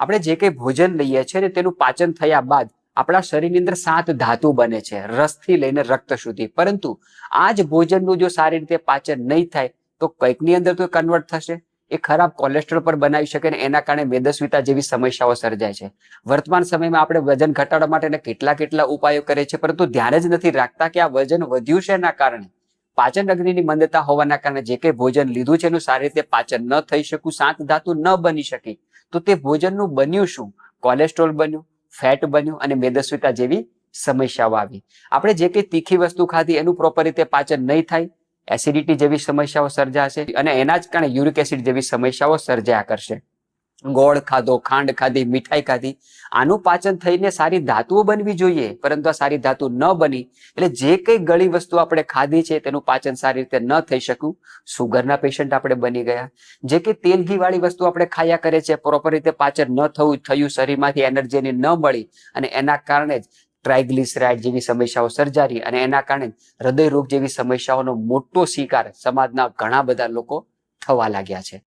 આપણે જે કંઈ ભોજન લઈએ છીએ ને તેનું પાચન થયા બાદ આપણા શરીરની અંદર સાત ધાતુ બને છે, રસથી લઈને રક્ત સુધી. પરંતુ આ જ ભોજનનું જો સારી રીતે પાચન નહીં થાય, તો કંઈકની અંદર તો કન્વર્ટ થશે. એ ખરાબ કોલેસ્ટ્રોલ પર બનાવી શકે ને એના કારણે મેદસ્વીતા જેવી સમસ્યાઓ સર્જાય છે. વર્તમાન સમયમાં આપણે વજન ઘટાડવા માટે કેટલા કેટલા ઉપાયો કરે છે, પરંતુ ધ્યાન જ નથી રાખતા કે આ વજન વધ્યું છે એના કારણે. પાચન અગ્નિની મંદતા હોવાના કારણે જે કંઈ ભોજન લીધું છે એનું સારી રીતે પાચન ન થઈ શકું, સાત ધાતુ ન બની શકી. તો તે ભોજનનું બન્યું શું? કોલેસ્ટ્રોલ બન્યું, ફેટ બન્યું અને મેદસ્વીતા જેવી સમસ્યાઓ આવી. આપણે જે કંઈ તીખી વસ્તુ ખાધી એનું પ્રોપર રીતે પાચન નહીં થાય એસિડિટી જેવી સમસ્યાઓ સર્જાશે અને એના જ કારણે યુરિક એસિડ જેવી સમસ્યાઓ સર્જાયા કરશે. ગોળ ખાધો, ખાંડ ખાધી, મીઠાઈ ખાધી. આનું પાચન થઈને સારી ધાતુઓ બનવી જોઈએ, પરંતુ આ સારી ધાતુ ન બની. એટલે જે કંઈ ગળી વસ્તુ આપણે ખાધી છે, તેનું પાચન સારી રીતે ન થઈ શક્યું. સુગરના પેશન્ટ આપણે બની ગયા. જે કે તેલ વાળી વસ્તુ આપણે ખાયા કરે છે પ્રોપર રીતે પાચન ન થવું, થયું, શરીરમાંથી એનર્જીની ન મળી, અને એના કારણે જ ટ્રાઇગ્લિસરાઇડ જેવી સમસ્યાઓ સર્જારી, અને એના કારણે હૃદય રોગ જેવી સમસ્યાઓનો મોટો શિકાર સમાજના ઘણા બધા લોકો થવા લાગ્યા છે.